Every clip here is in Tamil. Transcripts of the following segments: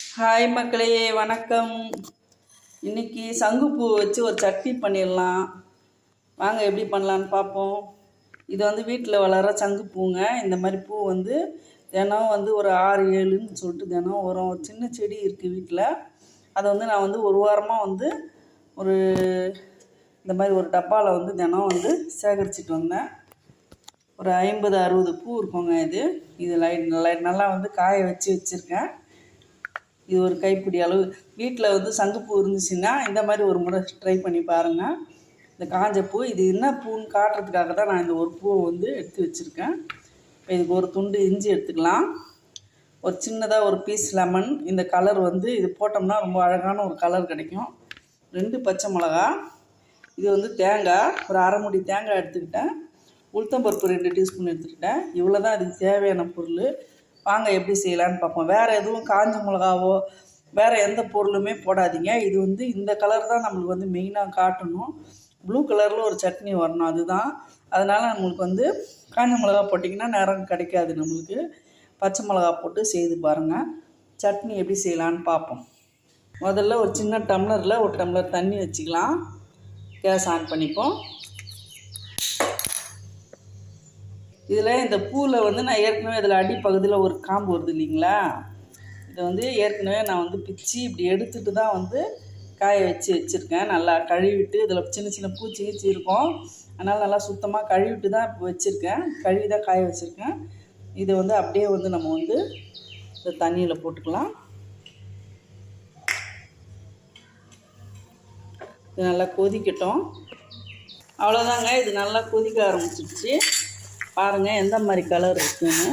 ஹாய் மக்களே வணக்கம். இன்னைக்கு சங்குப்பூ வச்சு ஒரு சட்னி பண்ணிடலாம். வாங்க எப்படி பண்ணலான்னு பார்ப்போம். இது வந்து வீட்டில் வளர சங்குப்பூங்க இந்த மாதிரி பூ வந்து தினம் வந்து ஒரு ஆறு ஏழுன்னு சொல்லிட்டு தினம் வரும் ஒரு சின்ன செடி இருக்குது வீட்டில் அதை வந்து நான் வந்து ஒரு வாரமாக வந்து ஒரு இந்த மாதிரி ஒரு டப்பாவில் வந்து தினம் வந்து சேகரிச்சிட்டு வந்தேன். ஒரு ஐம்பது அறுபது பூ இருக்குங்க இது. இது லைட் லைட் நல்லா வந்து காய வச்சு வச்சுருக்கேன். இது ஒரு கைப்பிடி அளவு. வீட்டில் வந்து சங்குப்பூ இருந்துச்சுன்னா இந்த மாதிரி ஒரு முறை ட்ரை பண்ணி பாருங்கள் இந்த காஞ்ச பூ இது என்ன பூன்னு காட்டுறதுக்காக தான் நான் இந்த ஒரு பூவை வந்து எடுத்து வச்சுருக்கேன். இதுக்கு ஒரு துண்டு இஞ்சி எடுத்துக்கலாம். ஒரு சின்னதாக ஒரு பீஸ் லெமன் இந்த கலர் வந்து இது போட்டோம்னா ரொம்ப அழகான ஒரு கலர் கிடைக்கும். ரெண்டு பச்சை மிளகா. இது வந்து தேங்காய். ஒரு அரை முடி தேங்காய் எடுத்துக்கிட்டேன். உளுத்தம்பருப்பு ரெண்டு டீஸ்பூன் எடுத்துக்கிட்டேன். இவ்வளோ தான் அதுக்கு தேவையான பொருள். வாங்க எப்படி செய்யலான்னு பார்ப்போம். வேறு எதுவும் காஞ்ச மிளகாவோ வேறு எந்த பொருளுமே போடாதீங்க. இது வந்து இந்த கலர் தான் நம்மளுக்கு வந்து மெயினாக காட்டணும். ப்ளூ கலரில் ஒரு சட்னி வரணும் அதுதான். அதனால் நம்மளுக்கு வந்து காஞ்ச மிளகா போட்டிங்கன்னா நிறம் கிடைக்காது நம்மளுக்கு. பச்சை மிளகா போட்டு செய்து பாருங்கள் சட்னி எப்படி செய்யலான்னு பார்ப்போம். முதல்ல ஒரு சின்ன டம்ளரில் ஒரு டம்ளர் தண்ணி வச்சுக்கலாம். கேஸ் ஆன் பண்ணிப்போம். இதில் இந்த பூவில் வந்து நான் ஏற்கனவே இதில் அடிப்பகுதியில் ஒரு காம்பு வருது இல்லைங்களா? இதை வந்து ஏற்கனவே நான் வந்து பிச்சு இப்படி எடுத்துட்டு தான் வந்து காய வச்சு வச்சுருக்கேன். நல்லா கழுவிட்டு இதில் சின்ன சின்ன பூச்சி கீச்சி இருக்கும். அதனால் நல்லா சுத்தமாக கழுவிட்டு தான் இப்போ வச்சுருக்கேன். கழுவி தான் காய வச்சுருக்கேன். இதை வந்து அப்படியே வந்து நம்ம வந்து இந்த தண்ணியில் போட்டுக்கலாம். இது நல்லா கொதிக்கட்டும். அவ்வளோதாங்க இது நல்லா கொதிக்க ஆரம்பிச்சிருச்சு. பாருங்கள் எந்த மாதிரி கலர் இருக்குன்னு.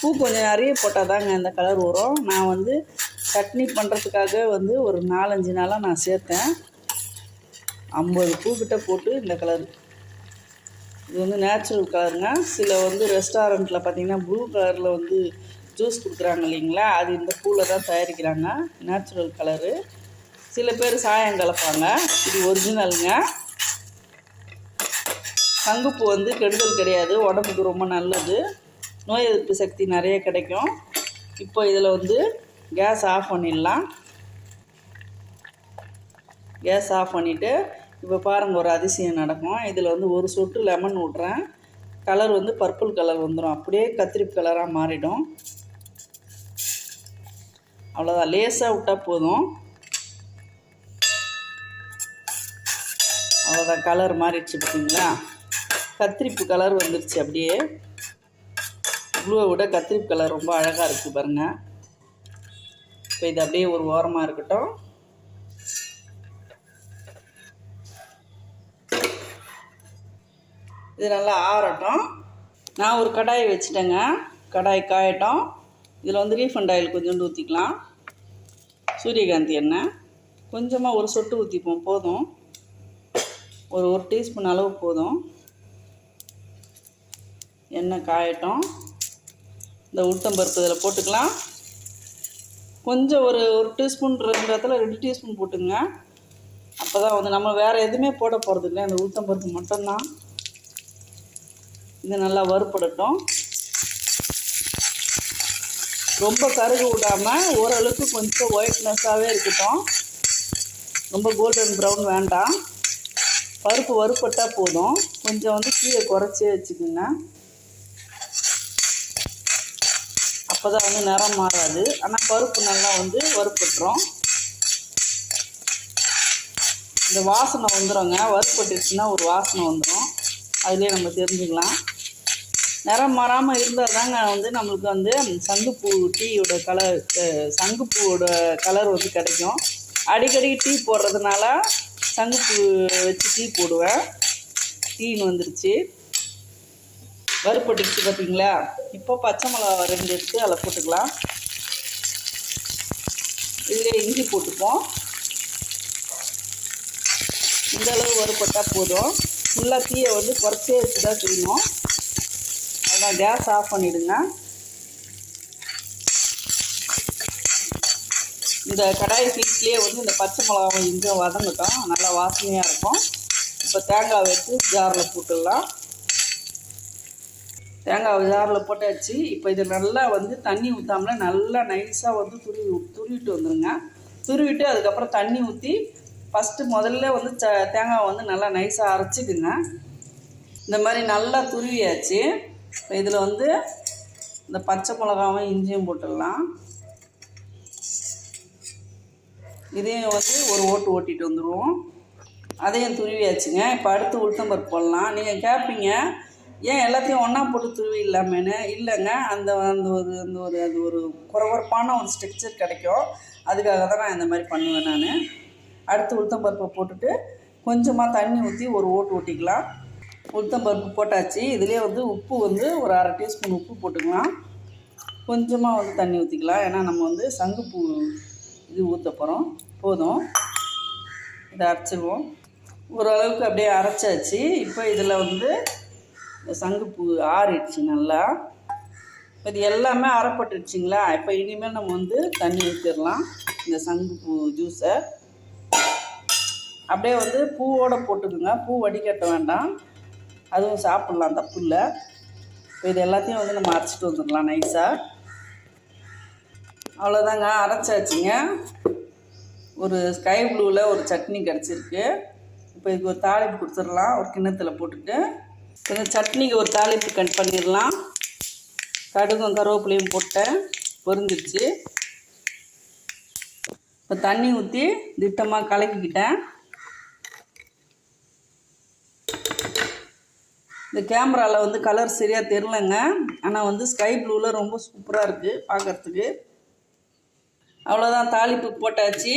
பூ கொஞ்சம் நிறைய போட்டால் தாங்க இந்த கலர் வரும். நான் வந்து சட்னி பண்ணுறதுக்காக வந்து ஒரு நாலஞ்சு நாளாக நான் சேர்த்தேன். ஐம்பது பூக்கிட்ட போட்டு இந்த கலர் இது வந்து நேச்சுரல் கலருங்க சில வந்து ரெஸ்டாரண்ட்டில் பார்த்தீங்கன்னா ப்ளூ கலரில் வந்து ஜூஸ் கொடுக்குறாங்க இல்லைங்களா? அது இந்த பூவில் தான் தயாரிக்கிறாங்க. நேச்சுரல் கலரு சில பேர் சாயம் கலப்பாங்க. இது ஒரிஜினலுங்க சங்குப்பூ வந்து கெடுதல் கிடையாது. உடம்புக்கு ரொம்ப நல்லது. நோய் எதிர்ப்பு சக்தி நிறைய கிடைக்கும். இப்போ இதில் வந்து கேஸ் ஆஃப் பண்ணிடலாம். கேஸ் ஆஃப் பண்ணிவிட்டு இப்போ பாருங்கள் ஒரு அதிசயம் நடக்கும். இதில் வந்து ஒரு சொட்டு லெமன் விட்றேன் கலர் வந்து பர்பிள் கலர் வந்துடும் அப்படியே கத்திரிப்பு கலராக மாறிடும். அவ்வளோதான் லேசாக விட்டால் போதும். அவ்வளோதான் கலர் மாறிடுச்சு பார்த்தீங்களா? கத்திரிப்பு கலர் வந்துருச்சு அப்படியே. ப்ளூவை விட கத்திரிப்பு கலர் ரொம்ப அழகாக இருக்குது பாருங்கள் இப்போ இது அப்படியே ஒரு ஓரமாக இருக்கட்டும். இது நல்லா ஆறட்டும். நான் ஒரு கடாயை வச்சுட்டேங்க. கடாய் காயட்டும். இதில் வந்து ரீஃபண்ட் ஆயில் கொஞ்சோண்டு ஊற்றிக்கலாம் சூரியகாந்தி எண்ணெய். கொஞ்சமாக ஒரு சொட்டு ஊற்றிப்போம் போதும். ஒரு ஒரு டீஸ்பூன் அளவு போதும். எண்ணெய் காயட்டும். இந்த உளுத்தம்பருப்பு இதில் போட்டுக்கலாம். கொஞ்சம் ஒரு ஒரு டீஸ்பூன் ரெண்டு இடத்துல ரெண்டு டீஸ்பூன் போட்டுங்க. அப்போ தான் வந்து நம்ம வேறு எதுவுமே போட போகிறது இல்லை இந்த உளுத்தம்பருப்பு மட்டும்தான். இது நல்லா வறுப்படட்டும் ரொம்ப கருகு விடாமல் ஓரளவுக்கு கொஞ்சம் ஒயிட்னஸ்ஸாகவே இருக்கட்டும். ரொம்ப கோல்டன் ப்ரௌன் வேண்டாம். பருப்பு வறுப்பட்டால் போதும். கொஞ்சம் வந்து கீழே குறைச்சி வச்சுக்கோங்க. அப்போ தான் வந்து நிறம் மாறாது. ஆனால் பருப்பு நல்லா வந்து வறுப்பட்டுரும் இந்த வாசனை வந்துடுங்க வறுப்பட்டுச்சுன்னா ஒரு வாசனை வந்துடும் அதுலேயே நம்ம தெரிஞ்சுக்கலாம். நிறம் மாறாமல் இருந்தால் தாங்க வந்து நம்மளுக்கு வந்து சங்குப்பூ டீயோட கலர் சங்குப்பூவோட கலர் வந்து கிடைக்கும். அடிக்கடி டீ போடுறதுனால சங்குப்பூ வச்சு டீ போடுவேன். டீன்னு வந்துருச்சு. வறுப்பட்டுச்சு பார்த்தீங்களா இப்போ பச்சை மிளகா ரெண்டு எடுத்து அதில் போட்டுக்கலாம். இதில் இஞ்சி போட்டுப்போம். இந்த அளவு வறுப்பட்டால் போதும். ஃபுல்லாக தீயை வந்து குறைச்சே வச்சு தான் செய்யணும். அதான் கேஸ் ஆஃப் பண்ணிவிடுங்க இந்த கடாய் ஹீட்லேயே வந்து இந்த பச்சை மிளகாவும் இங்கே வதங்கட்டும். நல்லா வாசனையாக இருக்கும். இப்போ தேங்காய் வச்சு ஜாரில் போட்டுடலாம். தேங்காய் ஜாரில் போட்டாச்சு. இப்போ இது நல்லா வந்து தண்ணி ஊற்றாமல நல்லா நைஸாக வந்து துருவி துருவிட்டு வந்துடுங்க துருவிட்டு அதுக்கப்புறம் தண்ணி ஊற்றி ஃபஸ்ட்டு முதல்ல வந்து ச தேங்காய் வந்து நல்லா நைஸாக அரைச்சிக்குங்க. இந்த மாதிரி நல்லா துருவியாச்சு. இப்போ இதில் வந்து இந்த பச்சை மிளகாவும் இஞ்சியும் போட்டுடலாம். இதையும் வந்து ஒரு ஓட்டு ஓட்டிட்டு வந்துடுவோம் அதையும் துருவியாச்சுங்க. இப்போ அடுத்து உளுத்தம்பருப்பு போடலாம். நீங்கள் கேட்பீங்க ஏன் எல்லாத்தையும் ஒன்றா போட்டு துருவி இல்லாமேன்னு இல்லைங்க. அந்த அந்த ஒரு அந்த ஒரு அது ஒரு குறவரப்பான ஒரு ஸ்ட்ரக்சர் கிடைக்கும். அதுக்காக தான் நான் இந்த மாதிரி பண்ணுவேன் நான். அடுத்து உளுத்தம் பருப்பை போட்டுட்டு கொஞ்சமாக தண்ணி ஊற்றி ஒரு ஓட்டு ஓட்டிக்கலாம். உளுத்தம் பருப்பு போட்டாச்சு. இதுலேயே வந்து உப்பு வந்து ஒரு அரை டீஸ்பூன் உப்பு போட்டுக்கலாம். கொஞ்சமாக வந்து தண்ணி ஊற்றிக்கலாம் ஏன்னா நம்ம வந்து சங்குப்பூ இது ஊற்ற போகிறோம் போதும். இதை அரைச்சிடுவோம் ஓரளவுக்கு அப்படியே அரைச்சாச்சு. இப்போ இதில் வந்து இந்த சங்குப்பூ ஆறிடுச்சு நல்லா. இது எல்லாமே அறப்பட்டுடுச்சிங்களா இப்போ இனிமேல் நம்ம வந்து தண்ணி ஊற்றிடலாம் இந்த சங்குப்பூ ஜூஸை அப்படியே வந்து பூவோடு போட்டுக்குங்க. பூ வடிகட்ட வேண்டாம். அதுவும் சாப்பிட்லாம் தப்பு இல்லை இப்போ இது எல்லாத்தையும் வந்து நம்ம அரைச்சிட்டு வந்துடலாம் நைஸாக அவ்வளோதாங்க அரைச்சாச்சுங்க. ஒரு ஸ்கை ப்ளூவில் ஒரு சட்னி கிடச்சிருக்கு. இப்போ இதுக்கு ஒரு தாளிப்பு கொடுத்துடலாம். ஒரு கிண்ணத்தில் போட்டுட்டு. இந்த சட்னிக்கு ஒரு தாளிப்பு கட் பண்ணிடலாம். கடுகும் கருவேப்பிலையும் போட்டேன். பொரிஞ்சிருச்சு. இப்போ தண்ணி ஊற்றி திட்டமாக கலக்கிக்கிட்டேன். இந்த கேமராவில் வந்து கலர் சரியாக தெரிலங்க ஆனால் வந்து ஸ்கை ப்ளூவில் ரொம்ப சூப்பராக இருக்குது பார்க்குறதுக்கு அவ்வளோதான் தாளிப்பு போட்டாச்சு.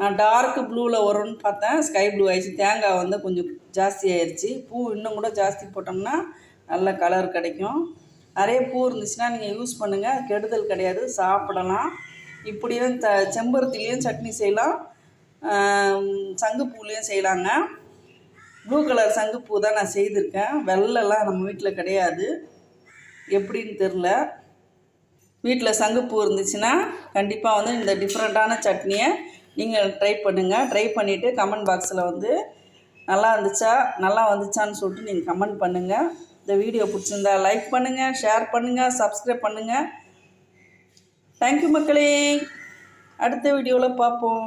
நான் டார்க் ப்ளூவில் வரும்னு பார்த்தேன். ஸ்கை ப்ளூ ஆயிடுச்சு. தேங்காய் வந்து கொஞ்சம் ஜாஸ்தி ஆயிடுச்சு. பூ இன்னும் கூட ஜாஸ்தி போட்டோம்னா நல்ல கலர் கிடைக்கும். நிறைய பூ இருந்துச்சுன்னா நீங்கள் யூஸ் பண்ணுங்கள் கெடுதல் கிடையாது. சாப்பிடலாம். இப்படியும் த செம்பருத்திலையும் சட்னி செய்யலாம். சங்குப்பூலையும் செய்யலாங்க. ப்ளூ கலர் சங்குப்பூ தான் நான் செய்திருக்கேன். வெள்ளைலாம் நம்ம வீட்டில் கிடையாது. எப்படின்னு தெரில வீட்டில் சங்குப்பூ இருந்துச்சுன்னா கண்டிப்பாக வந்து இந்த டிஃப்ரெண்ட்டான சட்னியை நீங்கள் ட்ரை பண்ணுங்கள் ட்ரை பண்ணிவிட்டு கமெண்ட் பாக்ஸில் வந்து நல்லா இருந்துச்சா? நல்லா வந்துச்சான்னு சொல்லிட்டு நீங்கள் கமெண்ட் பண்ணுங்கள் இந்த வீடியோ பிடிச்சிருந்தா லைக் பண்ணுங்கள் ஷேர் பண்ணுங்கள் சப்ஸ்கிரைப் பண்ணுங்கள் தேங்க்யூ மக்களே. அடுத்த வீடியோவில் பார்ப்போம்.